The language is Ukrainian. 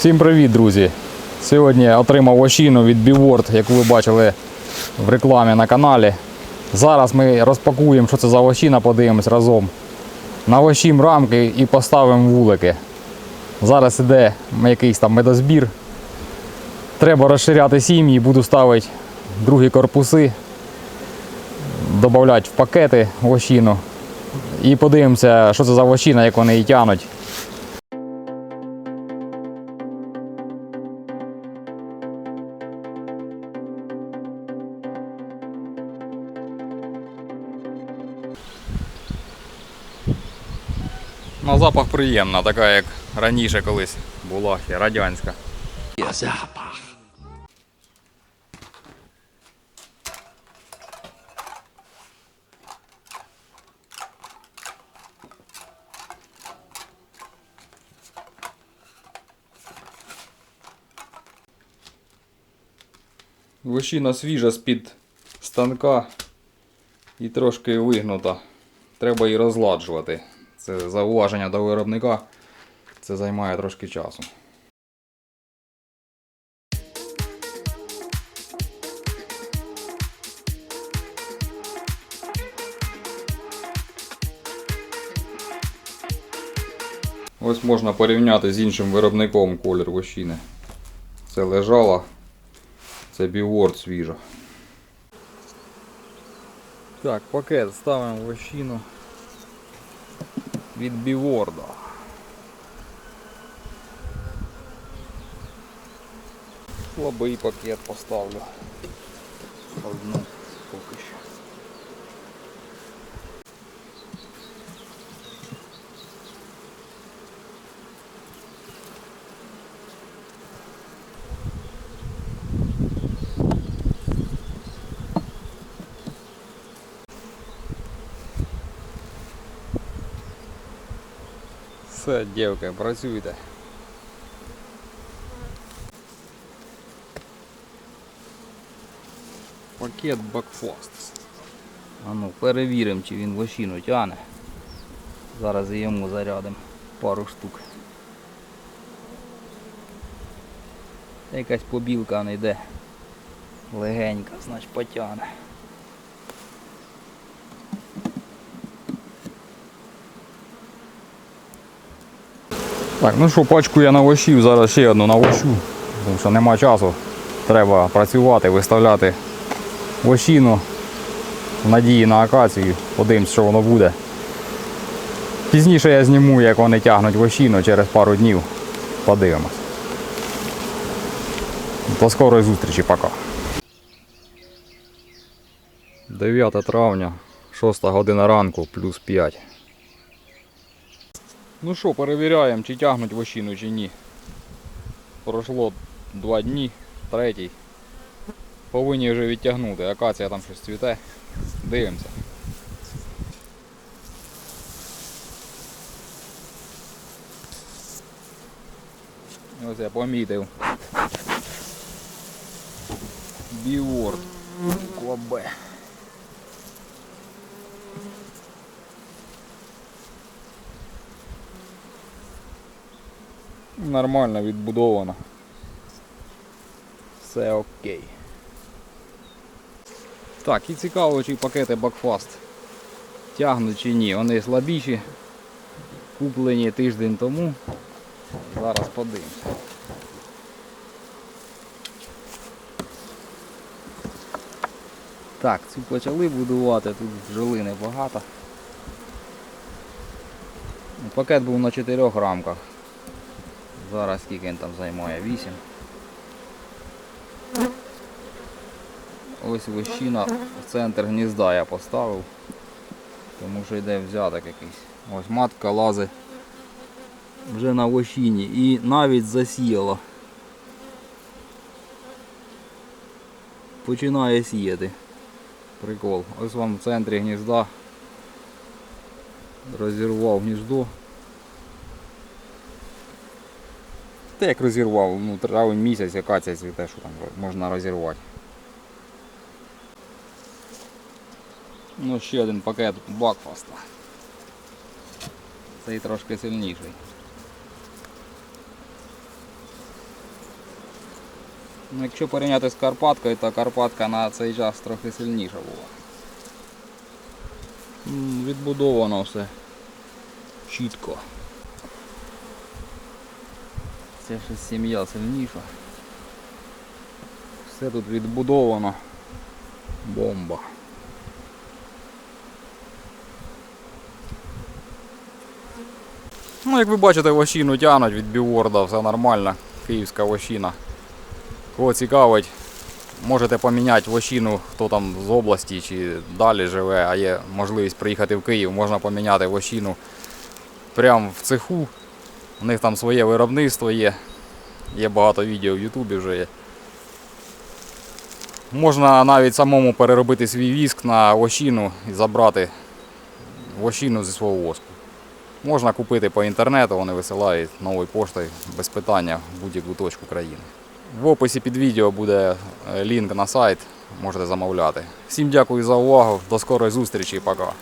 Всім привіт, друзі! Сьогодні отримав ощіну від Біворд, яку ви бачили в рекламі на каналі. Зараз ми розпакуємо, що це за ощіна, подивимось разом. Навощимо рамки і поставимо вулики. Зараз іде якийсь там медозбір. Треба розширяти сім'ї, буду ставити другі корпуси, додати в пакети вощину. І подивимося, що це за вощина, як вони її тянуть. На запах приємна, така як раніше колись була радянська. Запах. Вощина свіжа з-під станка і трошки вигнута. Треба її розладжувати. Це зауваження до виробника. Це займає трошки часу. Ось можна порівняти з іншим виробником колір вощини. Це лежало, це біворд свіжа. Так, пакет ставимо в ощину від біворда. Слабий пакет поставлю. Одну поки що. Все, дівки, працюйте. Пакет Бакфаст. А ну, перевіримо, чи він вощину тягне. Зараз йому зарядимо пару штук. Якась побілка не йде. Легенька, значить потягне. Так, ну що, пачку я навощив, зараз ще одну навощу, тому що нема часу. Треба працювати, виставляти вощину в надії на акацію. Подивимось, що воно буде. Пізніше я зніму, як вони тягнуть вощину через пару днів. Подивимось. До скорої зустрічі, пока. 9 травня, 6 година ранку, плюс 5. Ну що, перевіряємо, чи тягнуть вощину, чи ні. Пройшло два дні, третій. Повинні вже відтягнути. Акація там щось цвіте. Дивимося. Ось я помітив. Біворд. Квабе. Нормально відбудовано. Все окей. Так, і цікаво, чи пакети Бакфаст тягнуть чи ні. Вони слабіші, куплені тиждень тому. Зараз подивимося. Так, цю почали будувати, тут бджоли небагато. Пакет був на 4 рамках. Зараз скільки він там займає? 8. Ось вищина в центр гнізда я поставив. Тому що йде взяток якийсь. Ось матка лазить вже на вощині і навіть засіяла. Починає сіяти. Прикол. Ось вам в центрі гнізда. Розірвав гніздо. Та як розірвав, ну травень місяць, яка ця цвіте, що там можна розірвати. Ну ще один пакет бакфаста. Цей трошки сильніший. Ну, якщо порівняти з Карпаткою, то Карпатка на цей час трохи сильніша була. Відбудовано все чітко. Це ще сім'я сильніша. Все тут відбудовано. Бомба. Ну, як ви бачите, вощину тянуть від біворда, все нормально. Київська вощина. Кого цікавить, можете поміняти вощину, хто там з області чи далі живе, а є можливість приїхати в Київ, можна поміняти вощину прямо в цеху. У них там своє виробництво є. Є багато відео в Ютубі вже є. Можна навіть самому переробити свій віск на вощину і забрати вощину зі свого воску. Можна купити по інтернету, вони висилають новою поштою без питання в будь-яку точку країни. В описі під відео буде е, лінк на сайт, можете замовляти. Всім дякую за увагу, до скорої зустрічі і пока.